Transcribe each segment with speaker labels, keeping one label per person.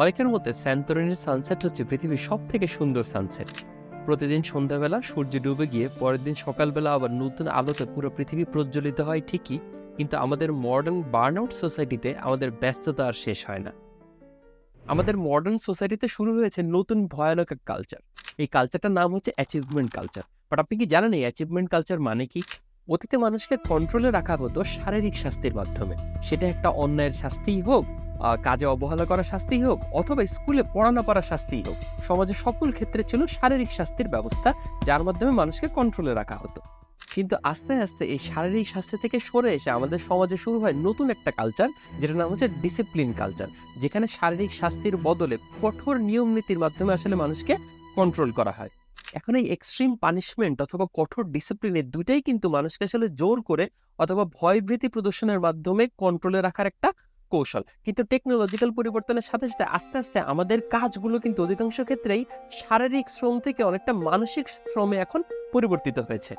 Speaker 1: অনেকের মতে স্যান্তরিনের সানসেট হচ্ছে পৃথিবীর সব থেকে সুন্দর সানসেট প্রতিদিন সন্ধ্যাবেলা সূর্য ডুবে গিয়ে পরের দিন সকালবেলা আবার নতুন আলোতে পুরো পৃথিবী প্রজ্বলিত হয় ঠিকই, কিন্তু আমাদের মডার্ন বার্ন আউট সোসাইটিতে আমাদের ব্যস্ততা আর শেষ হয় না। আমাদের মডার্ন সোসাইটিতে শুরু হয়েছে নতুন ভয়ানক এক কালচার এই কালচারটার নাম হচ্ছে অ্যাচিভমেন্ট কালচার বাট আপনি কি জানেন এই অ্যাচিভমেন্ট কালচার মানে কি? অতীতে মানুষকে কন্ট্রোলে রাখা হতো শারীরিক শাস্তির মাধ্যমে। সেটা একটা অন্যায়ের শাস্তিই হোক কাজে অবহেলা করা শাস্তিই হোক অথবা স্কুলে পড়া শাস্তিই হোক সমাজে সকল ক্ষেত্রে ছিল শারীরিক শাস্তির ব্যবস্থা যার মাধ্যমে মানুষকে কন্ট্রোলে রাখা হতো। কিন্তু আস্তে আস্তে এই শারীরিক শাস্তি থেকে সরে এসে আমাদের সমাজে শুরু হয় নতুন একটা কালচার যেটার নাম হচ্ছে ডিসিপ্লিন কালচার যেখানে শারীরিক শাস্তির বদলে কঠোর নিয়ম নীতির মাধ্যমে আসলে মানুষকে কন্ট্রোল করা হয়। এখন এই এক্সট্রিম পানিশমেন্ট অথবা কঠোর ডিসিপ্লিনের দুইটাই কিন্তু মানুষকে আসলে জোর করে অথবা ভয়ভীতি প্রদর্শনের মাধ্যমে কন্ট্রোলে রাখার একটা কৌশল। কিন্তু টেকনোলজিক্যাল পরিবর্তনের সাথে সাথে আস্তে আস্তে আমাদের কাজগুলো কিন্তু অধিকাংশ ক্ষেত্রেই শারীরিক শ্রম থেকে অনেকটা মানসিক শ্রমে এখন পরিবর্তিত হয়েছে।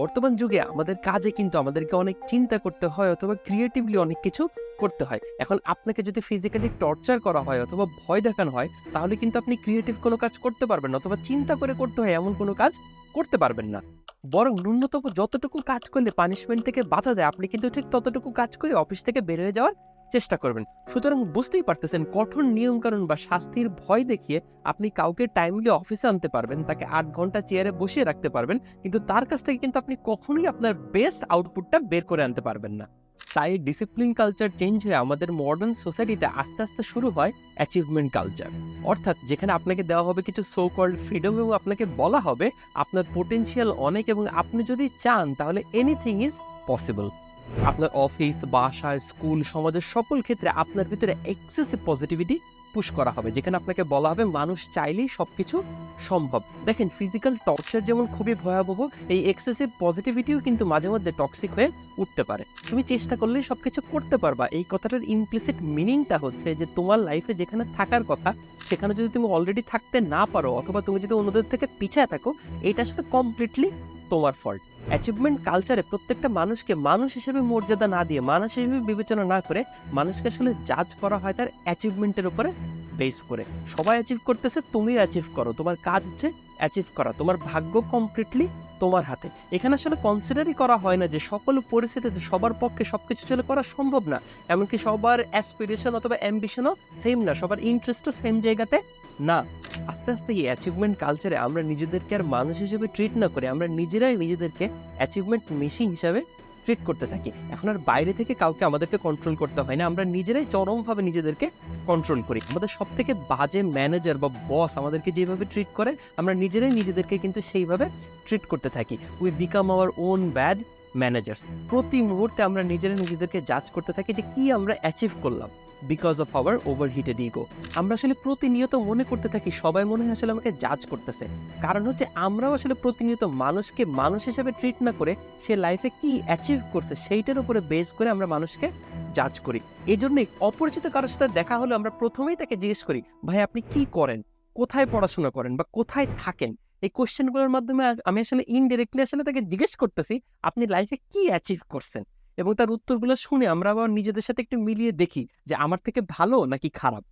Speaker 1: বর্তমান যুগে আমাদের কাজে কিন্তু আমাদেরকে অনেক চিন্তা করতে হয় অথবা ক্রিয়েটিভলি অনেক কিছু করতে হয়। এখন আপনাকে যদি ফিজিক্যালি টর্চার করা হয় অথবা ভয় দেখানো হয়, তাহলে কিন্তু আপনি ক্রিয়েটিভ কোনো কাজ করতে পারবেন অথবা চিন্তা করে করতে হয় এমন কোনো কাজ করতে পারবেন না। বরং ন্যূনতম যতটুকু কাজ করলে পানিশমেন্ট থেকে বাঁচা যায়, আপনি কিন্তু ঠিক ততটুকু কাজ করে অফিস থেকে বের হয়ে যাওয়ার চেষ্টা করবেন। সুতরাং বুঝতেই পারতেছেন, কঠোর নিয়মকানুন বা শাস্তির ভয় দেখিয়ে আপনি কাউকে টাইমলি অফিসে আনতে পারবেন, তাকে আট ঘণ্টা চেয়ারে বসিয়ে রাখতে পারবেন, কিন্তু তার কাছ থেকে কিন্তু আপনি কখনোই আপনার বেস্ট আউটপুটটা বের করে আনতে পারবেন না। তাই ডিসিপ্লিন কালচার চেঞ্জ হয়ে আমাদের মডার্ন সোসাইটিতে আস্তে আস্তে শুরু হয় অ্যাচিভমেন্ট কালচার অর্থাৎ যেখানে আপনাকে দেওয়া হবে কিছু সো কল্ড ফ্রিডম এবং আপনাকে বলা হবে, আপনার পোটেনশিয়াল অনেক এবং আপনি যদি চান তাহলে এনিথিং ইজ পসিবল আপনার অফিস বাসা স্কুল সমাজের সকল ক্ষেত্রে আপনার ভিতরে এক্সেসিভ পজিটিভিটি পুশ করা হবে। যেখানে আপনাকে বলা হবে, মানুষ চাইলেই সবকিছু সম্ভব। দেখেন ফিজিক্যাল টর্চার যেমন খুবই ভয়াবহ, এই এক্সেসিভ পজিটিভিটিও কিন্তু মাঝে মধ্যে টক্সিক হয়ে উঠতে পারে। তুমি চেষ্টা করলেই সবকিছু করতে পারবা। এই কথাটার ইমপ্লিসিট মিনিংটা হচ্ছে যে, তোমার লাইফে যেখানে থাকার কথা, সেখানে যদি তুমি অলরেডি থাকতে না পারো, অথবা তুমি যদি অন্যদের থেকে পিছিয়ে থাকো এটা আসলে কমপ্লিটলি তোমার ফল্ট অ্যাচিভমেন্ট কালচারে প্রত্যেকটা মানুষকে মানুষ হিসেবে মর্যাদা না দিয়ে, মানুষ হিসেবে বিবেচনা না করে মানুষকে আসলে জাজ করা হয় তার অ্যাচিভমেন্টের উপরে বেস করে। সবাই অ্যাচিভ করতেছে তুমি অ্যাচিভ করো। তোমার কাজ হচ্ছে অ্যাচিভ করা। তোমার ভাগ্য কমপ্লিটলি তোমার হাতে। এখানে আসলে কনসিডারই করা হয় না যে সকল পরিস্থিতিতে সবার পক্ষে সবকিছু চলে করা সম্ভব না। এমনকি সবার অ্যাসপিরেশন অথবা অ্যাম্বিশনও সেম না। সবার ইন্টারেস্টও সেম জায়গাতে না, আস্তে আস্তে এই অ্যাচিভমেন্ট কালচারে আমরা নিজেদেরকে আর মানুষ হিসেবে ট্রিট না করে, আমরা নিজেরাই নিজেদেরকে অ্যাচিভমেন্ট মেশিন হিসাবে ট্রিট করতে থাকি। এখন আর বাইরে থেকে কাউকে আমাদেরকে কন্ট্রোল করতে হয় না, আমরা নিজেরাই চরমভাবে নিজেদেরকে কন্ট্রোল করি। আমাদের সব থেকে বাজে ম্যানেজার বা বস আমাদেরকে যেভাবে ট্রিট করে, আমরা নিজেরাই নিজেদেরকে কিন্তু সেইভাবে ট্রিট করতে থাকি। We become our own bad managers প্রতি মুহূর্তে আমরা নিজেরা নিজেদেরকে জাজ করতে থাকি যে কি আমরা অ্যাচিভ করলাম। Because of our over heated ego আমরা আসলে প্রতিনিয়ত মনে করতে থাকি, সবাই মনে হয় আসলে আমাকে জাজ করতেছে। কারণ হচ্ছে আমরাও আসলে প্রতিনিয়ত মানুষকে মানুষ হিসেবে ট্রিট না করে সে লাইফে কি অ্যাচিভ করছে সেইটার উপরে বেস করে আমরা মানুষকে জাজ করি। এই জন্যই অপরিচিত কারোর সাথে দেখা হলে আমরা প্রথমেই তাকে জিজ্ঞেস করি, ভাই, আপনি কি করেন? কোথায় পড়াশোনা করেন বা কোথায় থাকেন? এই কোশ্চেনগুলোর মাধ্যমে আমি আসলে ইনডিরেক্টলি আসলে তাকে জিজ্ঞেস করতেছি, আপনি লাইফে কি অ্যাচিভ করছেন? এবং তার উত্তরগুলো শুনে আমরা আবার নিজেদের সাথে একটু মিলিয়ে দেখি যে আমার থেকে ভালো নাকি খারাপ।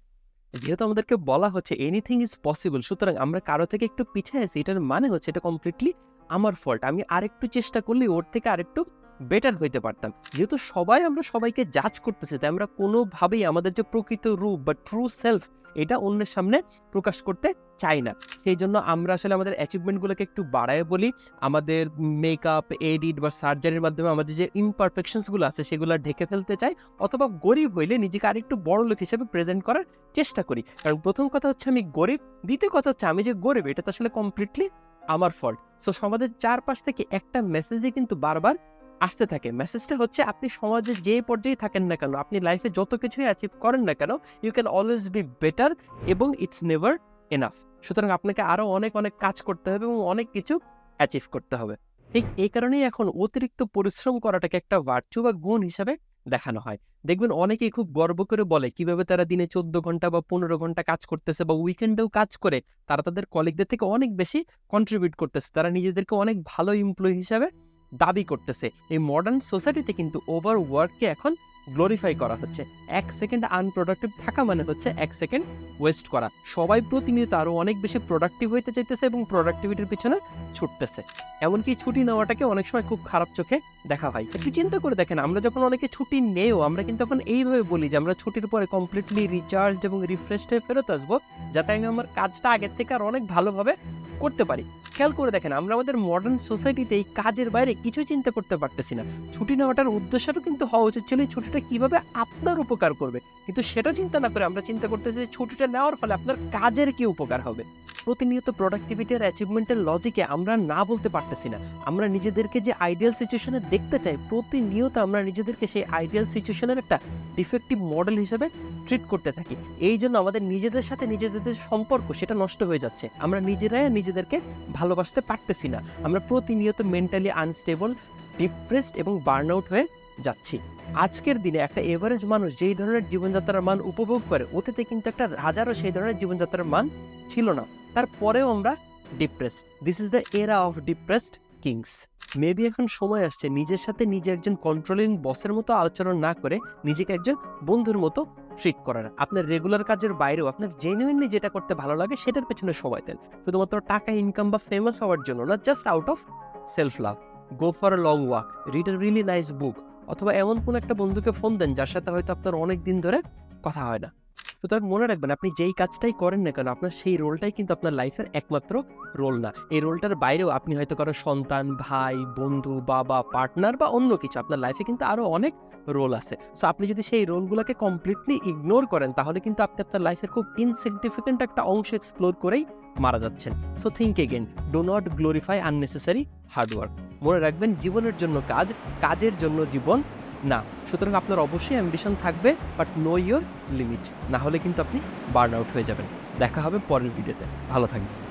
Speaker 1: যেহেতু আমাদেরকে বলা হচ্ছে এনিথিং ইজ পসিবল সুতরাং আমরা কারও থেকে একটু পিছিয়ে আছি, এটার মানে হচ্ছে এটা কমপ্লিটলি আমার ফল্ট আমি আরেকটু চেষ্টা করলে ওর থেকে আরেকটু বেটার হইতে পারতাম। যেহেতু সবাই আমরা সবাইকে জাজ করতেছি, তাই আমরা কোনোভাবেই আমাদের যে প্রকৃত রূপ বা ট্রু সেলফ এটা অন্যের সামনে প্রকাশ করতে চাই না। সেই জন্য আমরা আসলে আমাদের অ্যাচিভমেন্টগুলোকে একটু বাড়ায় বলি। আমাদের মেকআপ এডিট বা সার্জারির মাধ্যমে আমাদের যে ইমপারফেকশনসগুলো আছে, সেগুলো ঢেকে ফেলতে চাই, অথবা গরিব হইলে নিজেকে আরেকটু বড় লোক হিসেবে প্রেজেন্ট করার চেষ্টা করি। কারণ প্রথম কথা হচ্ছে আমি গরিব, দ্বিতীয় কথা হচ্ছে আমি যে গরিব, এটা তো আসলে কমপ্লিটলি আমার ফল্ট সো সমাজের চারপাশ থেকে একটা মেসেজই কিন্তু বারবার আসতে থাকে। মেসেজটা হচ্ছে আপনি সমাজে যে পর্যায়ে থাকেন না কেন, আপনি লাইফে যত কিছুই অ্যাচিভ করেন না কেন you can always be better এবং ইটস নেভার এনাফ সুতরাং আপনাকে আরও অনেক অনেক কাজ করতে হবে এবং অনেক কিছু অ্যাচিভ করতে হবে। ঠিক এই কারণেই এখন অতিরিক্ত পরিশ্রম করাটাকে একটা ভার্চু বা গুণ হিসাবে দেখানো হয়। দেখবেন অনেকেই খুব গর্ব করে বলে, কীভাবে তারা দিনে চোদ্দ ঘণ্টা বা পনেরো ঘণ্টা কাজ করতেছে বা উইকেন্ডেও কাজ করে? তারা তাদের কলিগদের থেকে অনেক বেশি কন্ট্রিবিউট করতেছে। তারা নিজেদেরকে অনেক ভালো এমপ্লয়ি হিসাবে দাবি করতেছে। এই মডার্ন সোসাইটিতে কিন্তু ওভার ওয়ার্ককে এখন গ্লোরিফাই করা হচ্ছে। এক সেকেন্ড আনপ্রোডাক্টিভ থাকা মানে হচ্ছে এক সেকেন্ড ওয়েস্ট করা। সবাই প্রতিনিয়ত আরও অনেক বেশি প্রোডাক্টিভ হইতে চাইতেছে এবং প্রোডাক্টিভিটির পিছনে ছুটতেছে। এমনকি ছুটি নেওয়াটাকে অনেক সময় খুব খারাপ চোখে দেখা হয়। একটু চিন্তা করে দেখেন, আমরা যখন অনেকে ছুটি নেও আমরা কিন্তু তখন এইভাবে বলি যে আমরা ছুটির পরে কমপ্লিটলি রিচার্জড এবং রিফ্রেশড হয়ে ফেরত আসব, যাতে আমি আমার কাজটা আগের থেকে আর অনেক ভালোভাবে করতে পারি। খেয়াল করে দেখেন, আমরা আমাদের মডার্ন সোসাইটিতে এই কাজের বাইরে কিছু চিন্তা করতে পারতেছি না। ছুটি নেওয়াটার উদ্দেশ্যটা কিন্তু হওয়া উচিত ছিল এই ছুটিটা কীভাবে আপনার উপকার করবে। কিন্তু সেটা চিন্তা না করে আমরা চিন্তা করতেছি যে ছুটিটা নেওয়ার ফলে আপনার কাজের কি উপকার হবে। প্রতিনিয়ত প্রোডাক্টিভিটি আর অ্যাচিভমেন্টের লজিকে আমরা না বলতে পারতেছি না। আমরা নিজেদেরকে যে আইডিয়াল সিচুয়েশনে দেখতে চাই, প্রতিনিয়ত আমরা নিজেদেরকে সেই আইডিয়াল সিচুয়েশনের একটা ডিফেক্টিভ মডেল হিসেবে ট্রিট করতে থাকি। এই জন্য আমাদের নিজেদের সাথে নিজেদের সম্পর্ক, সেটা নষ্ট হয়ে যাচ্ছে। আমরা নিজেরাই নিজেদেরকে ভালোবাসতে পারতেছি না। আমরা প্রতিনিয়ত মেন্টালি আনস্টেবল ডিপ্রেসড এবং বার্ন আউট হয়ে যাচ্ছি। আজকের দিনে একটা এভারেজ মানুষ যেই ধরনের জীবনযাত্রার মান উপভোগ করে, অতীতে কিন্তু একটা হাজারও সেই ধরনের জীবনযাত্রার মান ছিল না। তারপরেও আমরা depressed this is the era of depressed kings maybe এখন সময় আসছে নিজের সাথে নিজে একজন কন্ট্রোলিং বসের মতো আলোচনা না করে নিজেকে একজন বন্ধুর মতো ট্রিট করার। আপনার রেগুলার কাজের বাইরেও আপনার জেনুইনলি যেটা করতে ভালো লাগে, সেটার পেছনে সময় দেন শুধুমাত্র টাকা ইনকাম বা ফেমাস হওয়ার জন্য না just out of self love go for a long walk read a really nice book অথবা এমন কোনো একটা বন্ধুকে ফোন দেন, যার সাথে হয়তো আপনার অনেক দিন ধরে কথা হয় না। সুতরাং মনে রাখবেন, আপনি যেই কাজটাই করেন না কেন, আপনার সেই রোলটাই কিন্তু আপনার লাইফের একমাত্র রোল না। এই রোলটার বাইরেও আপনি হয়তো কারও সন্তান, ভাই, বন্ধু, বাবা পার্টনার বা অন্য কিছু, আপনার লাইফে কিন্তু আরও অনেক রোল আছে। সো আপনি যদি সেই রোলগুলোকে কমপ্লিটলি ইগনোর করেন, তাহলে কিন্তু আপনি আপনার লাইফের খুব ইনসিগনিফিকেন্ট একটা অংশ এক্সপ্লোর করেই মারা যাচ্ছেন। So think again do not glorify unnecessary hard work মনে রাখবেন, জীবনের জন্য কাজ, কাজের জন্য জীবন না। সুতরাং আপনার অবশ্যই অ্যাম্বিশন থাকবে বাট নো ইয়োর লিমিট না হলে কিন্তু আপনি বার্ন আউট হয়ে যাবেন। দেখা হবে পরের ভিডিওতে ভালো থাকবেন।